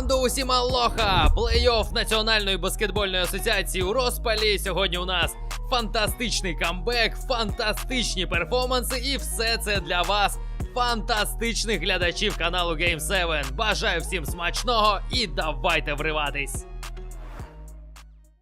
команду усім алоха! Плей-офф Національної баскетбольної асоціації у розпалі. Сьогодні у нас фантастичний камбек, фантастичні перформанси, і все це для вас, фантастичних глядачів каналу Game 7. Бажаю всім смачного і давайте вриватись!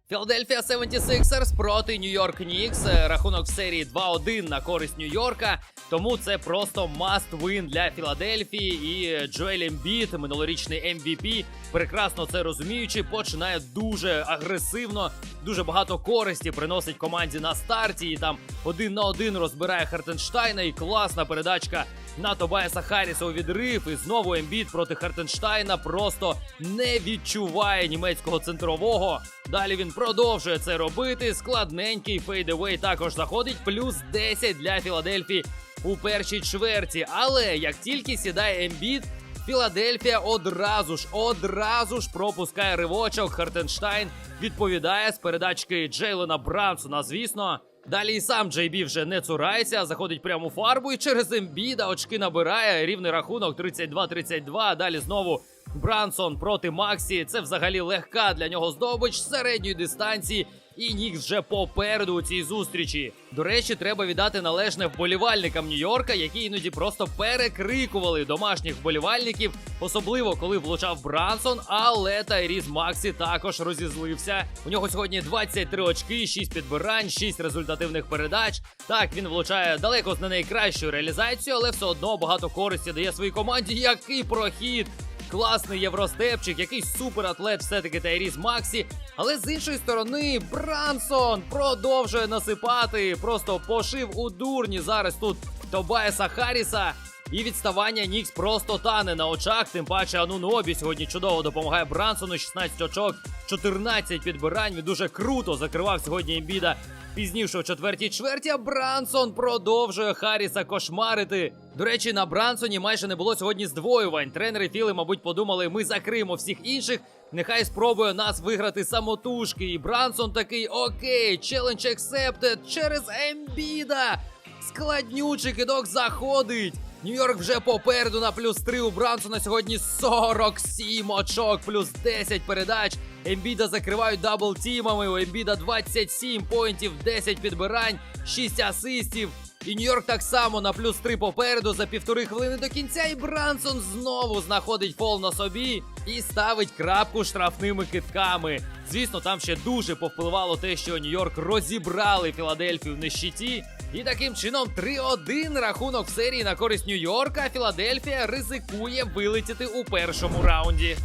Філадельфія 76ers проти Нью-Йорк Нікс. Рахунок в серії 2-1 на користь Нью-Йорка. Тому це просто must win для Філадельфії. І Джоель Ембіт, минулорічний MVP, прекрасно це розуміючи, починає дуже агресивно, дуже багато користі приносить команді на старті. І там один на один розбирає Хартенштайна. І класна передачка на Тобайса Харріса у відрив. І знову Ембіт проти Хартенштайна просто не відчуває німецького центрового. Далі він продовжує це робити. Складненький фейдевей також заходить. Плюс 10 для Філадельфії у першій чверті. Але як тільки сідає Ембіт, Філадельфія одразу ж, одразу ж пропускає ривочок. Хартенштайн відповідає з передачки Джейлена Брансона, звісно. Далі і сам Джей Бі вже не цурається, заходить прямо у фарбу і через Ембіда очки набирає. Рівний рахунок 32-32. Далі знову Брансон проти Максі. Це взагалі легка для нього здобич середньої дистанції. І Нікс вже попереду у цій зустрічі. До речі, треба віддати належне вболівальникам Нью-Йорка, які іноді просто перекрикували домашніх вболівальників, особливо коли влучав Брансон. Але Тайріз Максі також розізлився. У нього сьогодні 23 очки, 6 підбирань, 6 результативних передач. Так він влучає далеко з не найкращою реалізацією, але все одно багато користі дає своїй команді. Який прохід! Класний євростепчик, якийсь суператлет, все-таки Тайріс Максі. Але з іншої сторони, Брансон продовжує насипати. Просто пошив у дурні зараз тут Тобайса Харріса. І відставання Нікс просто тане на очах. Тим паче Анунобі сьогодні чудово допомагає Брансону. 16 очок, 14 підбирань. Він дуже круто закривав сьогодні Ембіда. Пізніше у четвертій чверті а Брансон продовжує Харріса кошмарити. До речі, на Брансоні майже не було сьогодні здвоювань. Тренери Філи, мабуть, подумали, ми закриємо всіх інших. Нехай спробує нас виграти самотужки. І Брансон такий окей, челендж accepted через Ембіда. Складнючий кидок заходить. Нью-Йорк вже попереду на плюс 3 у Брансона сьогодні 47 очок, плюс 10 передач. Ембіда закривають дабл тімами. У Ембіда 27 поінтів, 10 підбирань, 6 асистів. І Нью-Йорк так само на плюс 3 попереду за півтори хвилини до кінця. І Брансон знову знаходить фол на собі і ставить крапку штрафними китками. Звісно, там ще дуже повпливало те, що Нью-Йорк розібрали Філадельфію в нещиті. І таким чином 3-1 рахунок в серії на користь Нью-Йорка. Філадельфія ризикує вилетіти у першому раунді.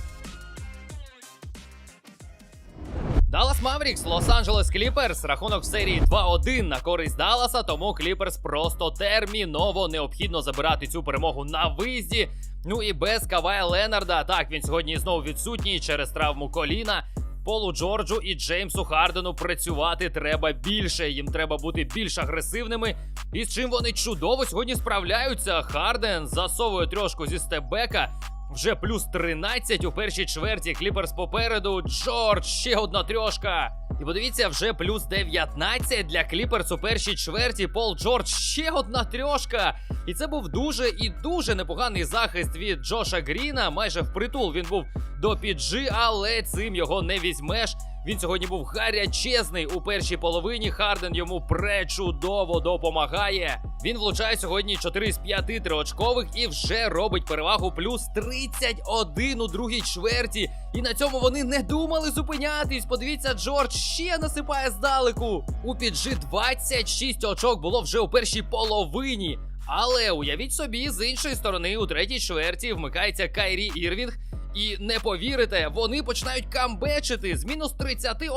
Даллас Маврікс, Лос-Анджелес Кліперс. Рахунок в серії 2-1 на користь Далласа, тому Кліперс просто терміново необхідно забирати цю перемогу на виїзді. Ну і без Кавая Ленарда. Так, він сьогодні знову відсутній через травму коліна. Полу Джорджу і Джеймсу Хардену працювати треба більше. Їм треба бути більш агресивними. І з чим вони чудово сьогодні справляються. Харден засовує трошку зі стебека. Вже плюс 13 у першій чверті. Кліперс попереду. Джордж ще одна трьошка. І подивіться, вже плюс 19 для Кліперс у першій чверті. Пол Джордж ще одна трьошка. І це був дуже і дуже непоганий захист від Джоша Гріна. Майже впритул він був до піджи, але цим його не візьмеш. Він сьогодні був гарячезний у першій половині. Харден йому пречудово допомагає. Він влучає сьогодні 4 з 5 триочкових і вже робить перевагу плюс 31 у другій чверті. І на цьому вони не думали зупинятись. Подивіться, Джордж ще насипає здалеку. У піджи 26 очок було вже у першій половині. Але уявіть собі, з іншої сторони, у третій чверті вмикається Кайрі Ірвінг. І не повірите, вони починають камбечити з мінус 31.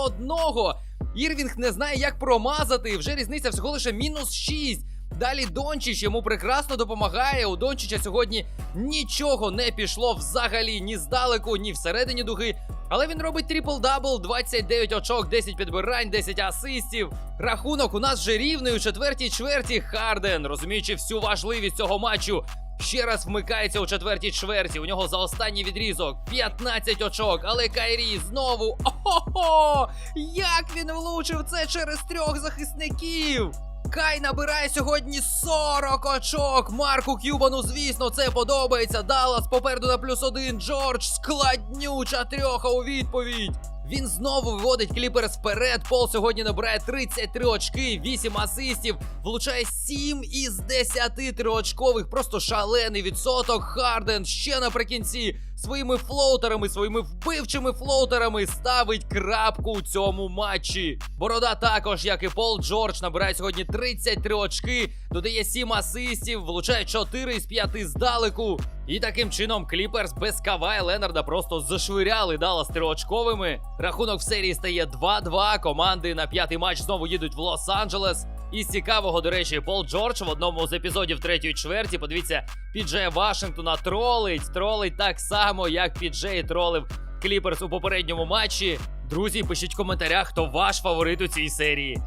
Ірвінг не знає, як промазати. Вже різниця всього лише мінус 6. Далі Дончич йому прекрасно допомагає. У Дончича сьогодні нічого не пішло взагалі ні здалеку, ні всередині дуги. Але він робить трипл-дабл, 29 очок, 10 підбирань, 10 асистів. Рахунок у нас вже рівний у четвертій чверті. Харден, розуміючи всю важливість цього матчу, ще раз вмикається у четвертій чверті. У нього за останній відрізок 15 очок. Але Кайрі знову. Ого! Як він влучив це через трьох захисників! Кай набирає сьогодні 40 очок. Марку Кюбану, звісно, це подобається. Даллас попереду на плюс один. Джордж складнюча трьоха у відповідь. Він знову виводить кліперс вперед. Пол сьогодні набирає 33 очки, 8 асистів, влучає 7 із 10 триочкових. Просто шалений відсоток. Харден ще наприкінці своїми флоутерами, своїми вбивчими флоутерами ставить крапку у цьому матчі. Борода також, як і Пол Джордж, набирає сьогодні 33 очки, додає 7 асистів, влучає 4 із 5 здалеку. І таким чином Кліперс без Кавая Ленарда просто зашвиряли Даллас триочковими. Рахунок в серії стає 2-2. Команди на п'ятий матч знову їдуть в Лос-Анджелес. І цікавого, до речі, Пол Джордж в одному з епізодів третьої чверті. Подивіться, Піджея Вашингтона тролить, тролить так само, як Піджей тролив Кліперс у попередньому матчі. Друзі, пишіть в коментарях, хто ваш фаворит у цій серії.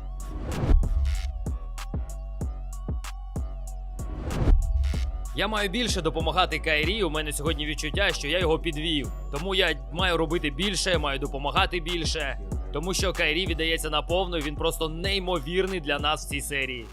Я маю більше допомагати Кайрі. У мене сьогодні відчуття, що я його підвів. Тому я маю робити більше, маю допомагати більше. Тому що Кайрі віддається наповну, він просто неймовірний для нас в цій серії.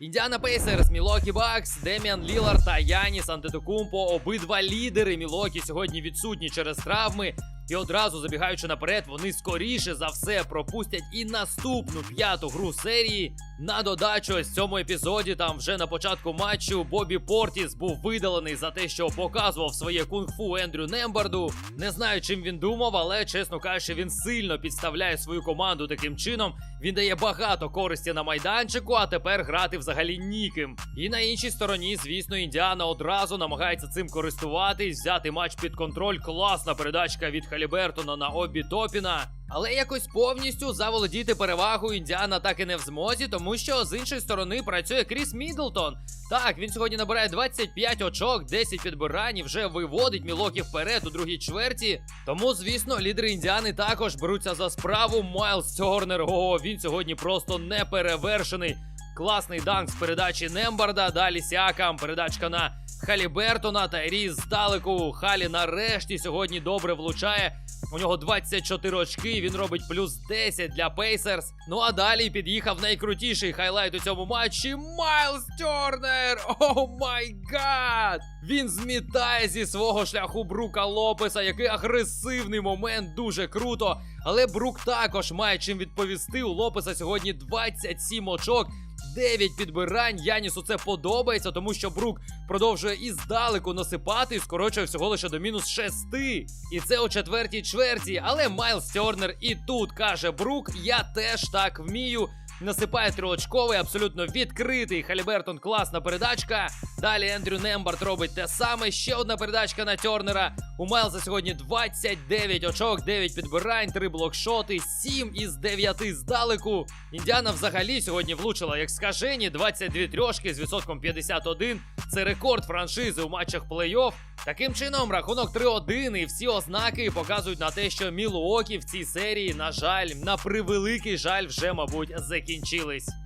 Індіана Пейсерс, Мілокі Бакс, Деміан Лілар та Яніс Антетокумпо. Обидва лідери Мілокі сьогодні відсутні через травми. І одразу забігаючи наперед, вони скоріше за все пропустять і наступну п'яту гру серії. На додачу ось цьому епізоді там вже на початку матчу Бобі Портіс був видалений за те, що показував своє кунг-фу Ендрю Нембарду. Не знаю, чим він думав, але чесно кажучи, він сильно підставляє свою команду таким чином. Він дає багато користі на майданчику, а тепер грати взагалі ніким. І на іншій стороні, звісно, Індіана одразу намагається цим користуватись, взяти матч під контроль. Класна передачка від Халібертона на обі Топіна. Але якось повністю заволодіти перевагу Індіана так і не в змозі, тому що з іншої сторони працює Кріс Мідлтон. Так, він сьогодні набирає 25 очок, 10 підбирань і вже виводить Мілокі вперед у другій чверті. Тому, звісно, лідери Індіани також беруться за справу. Майлз Тернер, ого, він сьогодні просто неперевершений. Класний данк з передачі Нембарда. Далі Сіакам. Передачка на Халібертона та Різ здалеку. Халі нарешті сьогодні добре влучає. У нього 24 очки. Він робить плюс 10 для Пейсерс. Ну а далі під'їхав найкрутіший хайлайт у цьому матчі. Майлз Тернер! О май гад! Він змітає зі свого шляху Брука Лопеса. Який агресивний момент, дуже круто. Але Брук також має чим відповісти. У Лопеса сьогодні 27 очок. 9 підбирань. Янісу це подобається, тому що Брук продовжує і здалеку насипати і скорочує всього лише до мінус 6. І це у четвертій чверті. Але Майлз Тернер і тут каже Брук: я теж так вмію. Насипає трьохочковий, абсолютно відкритий. Халібертон класна передачка. Далі Ендрю Нембарт робить те саме. Ще одна передачка на Тернера. У Майлза сьогодні 29 очок, 9 підбирань, 3 блокшоти, 7 із 9 здалеку. Індіана взагалі сьогодні влучила як скажені, 22 трьошки з відсотком 51. Це рекорд франшизи у матчах плей-офф. Таким чином, рахунок 3-1 і всі ознаки показують на те, що Мілуокі в цій серії, на жаль, на превеликий жаль, вже, мабуть, закінчились.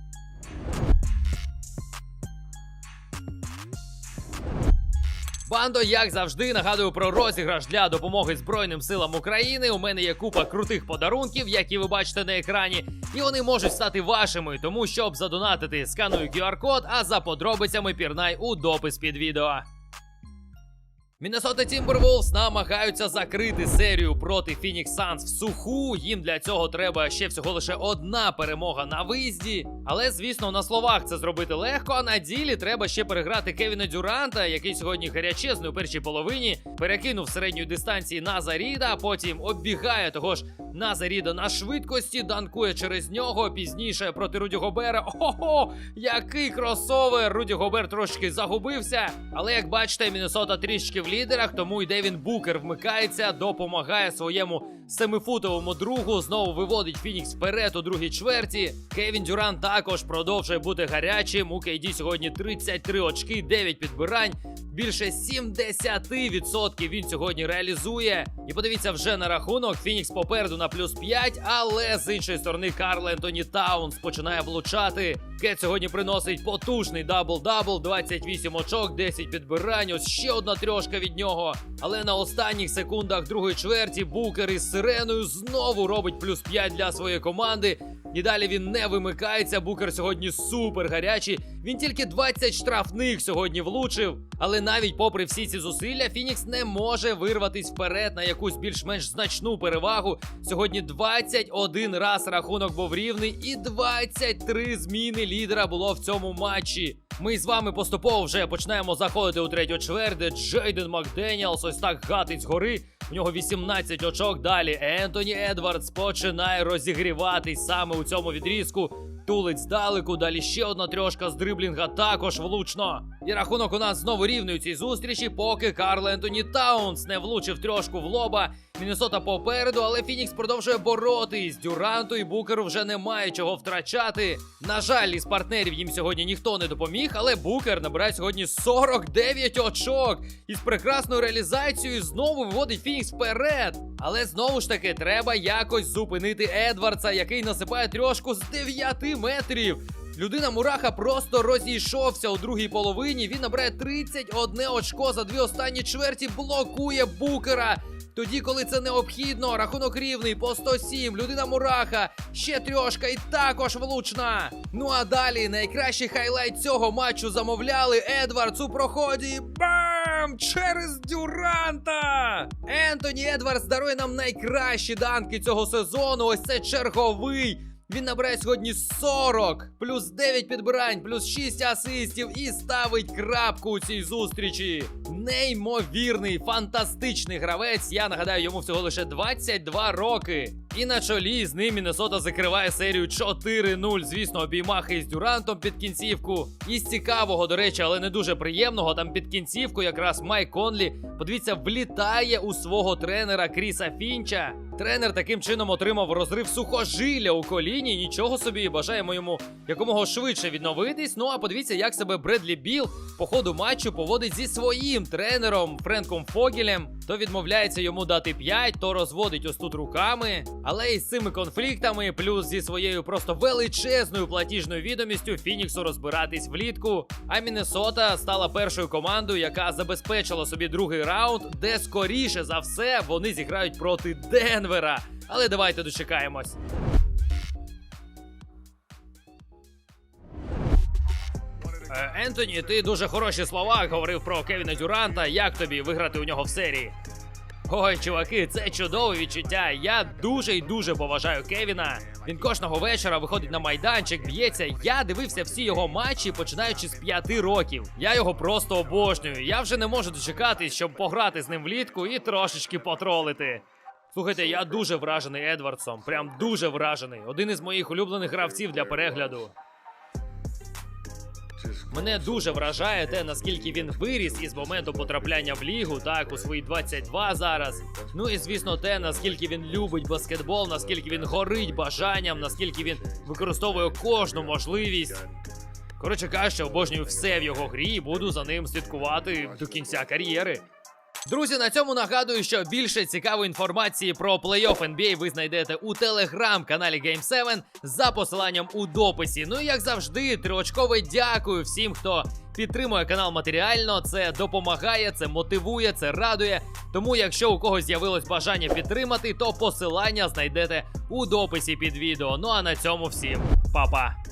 Бандо, як завжди, нагадую про розіграш для допомоги Збройним силам України. У мене є купа крутих подарунків, які ви бачите на екрані, і вони можуть стати вашими. Тому щоб задонатити, сканую QR-код, а за подробицями пірнай у допис під відео. Міннесота Тімберволс намагаються закрити серію проти Фінікс Санс в суху. Їм для цього треба ще всього лише одна перемога на виїзді. Але, звісно, на словах це зробити легко. А на ділі треба ще переграти Кевіна Дюранта, який сьогодні гарячезний у першій половині перекинув середньої дистанції на Заріда, а потім оббігає того ж Назаріда на швидкості, данкує через нього. Пізніше проти Руді Гобера. Ого, який кросовер! Руді Гобер трошки загубився. Але як бачите, Міннесота трішки в лідерах, тому йде Девін Букер вмикається, допомагає своєму семифутовому другу. Знову виводить Фінікс вперед у другій чверті. Кевін Дюран також продовжує бути гарячим. У Кейді сьогодні 33 очки, 9 підбирань. Більше 70% він сьогодні реалізує. І подивіться вже на рахунок. Фінікс попереду на плюс 5, але з іншої сторони Карл Ентоні Таунс починає влучати. Кет сьогодні приносить потужний дабл-дабл, 28 очок, 10 підбирань. Ось ще одна трьошка від нього. Але на останніх секундах другої чверті Букер із сиреною знову робить плюс 5 для своєї команди. І далі він не вимикається. Букер сьогодні супер гарячий. Він тільки 20 штрафних сьогодні влучив. Але навіть попри всі ці зусилля, Фінікс не може вирватись вперед на якусь більш-менш значну перевагу. Сьогодні 21 раз рахунок був рівний, і 23 зміни лідера було в цьому матчі. Ми з вами поступово вже починаємо заходити у третю чверть, де Джейден Макденіалс ось так гатить згори. У нього 18 очок. Далі Ентоні Едвардс починає розігріватись саме у цьому відрізку. Тулить здалеку, далі ще одна трьошка з дриблінга також влучно. І рахунок у нас знову рівний у цій зустрічі, поки Карл Ентоні Таунс не влучив трьошку в лоба. Міннесота попереду, але Фінікс продовжує боротись. Дюранту і Букеру вже немає чого втрачати. На жаль, із партнерів їм сьогодні ніхто не допоміг, але Букер набирає сьогодні 49 очок. І з прекрасною реалізацією знову виводить Фінікс вперед. Але знову ж таки, треба якось зупинити Едвардса, який насипає трьошку з 9 метрів. Людина Мураха просто розійшовся у другій половині. Він набирає 31 очко за дві останні чверті, блокує букера. Тоді, коли це необхідно, рахунок рівний по 107. Людина Мураха, ще трьошка і також влучна. Ну а далі найкращий хайлайт цього матчу замовляли Едвардс у проході. Бам! Через Дюранта! Ентоні Едвардс дарує нам найкращі данки цього сезону. Ось це черговий. Він набирає сьогодні 40, плюс 9 підбирань, плюс 6 асистів і ставить крапку у цій зустрічі. Неймовірний, фантастичний гравець. Я нагадаю, йому всього лише 22 роки. І на чолі з ним Міннесота закриває серію 4-0. Звісно, обіймахи із Дюрантом під кінцівку. І з цікавого, до речі, але не дуже приємного. Там під кінцівку якраз Майк Конлі, подивіться, влітає у свого тренера Кріса Фінча. Тренер таким чином отримав розрив сухожилля у коліні. Нічого собі, бажаємо йому якомога швидше відновитись. Ну а подивіться, як себе Бредлі Біл по ходу матчу поводить зі своїм тренером Френком Фогелем. То відмовляється йому дати 5, то розводить ось тут руками. Але із цими конфліктами, плюс зі своєю просто величезною платіжною відомістю Фініксу розбиратись влітку. А Міннесота стала першою командою, яка забезпечила собі другий раунд, де скоріше за все вони зіграють проти Денвера. Але давайте дочекаємось. Е, Ентоні, ти дуже хороші слова говорив про Кевіна Дюранта. Як тобі виграти у нього в серії? Ой, чуваки, це чудове відчуття. Я дуже і дуже поважаю Кевіна. Він кожного вечора виходить на майданчик, б'ється. Я дивився всі його матчі, починаючи з п'яти років. Я його просто обожнюю. Я вже не можу дочекатись, щоб пограти з ним влітку і трошечки потролити. Слухайте, я дуже вражений Едвардсом. Прям дуже вражений. Один із моїх улюблених гравців для перегляду. Мене дуже вражає те, наскільки він виріс із моменту потрапляння в лігу, так у свої 22 зараз. Ну і звісно, те, наскільки він любить баскетбол, наскільки він горить бажанням, наскільки він використовує кожну можливість. Коротше кажучи, обожнюю все в його грі і буду за ним слідкувати до кінця кар'єри. Друзі, на цьому нагадую, що більше цікавої інформації про плей-офф NBA ви знайдете у телеграм-каналі Game7 за посиланням у дописі. Ну і як завжди, триочкове дякую всім, хто підтримує канал матеріально. Це допомагає, це мотивує, це радує. Тому, якщо у когось з'явилось бажання підтримати, то посилання знайдете у дописі під відео. Ну а на цьому всім па-па!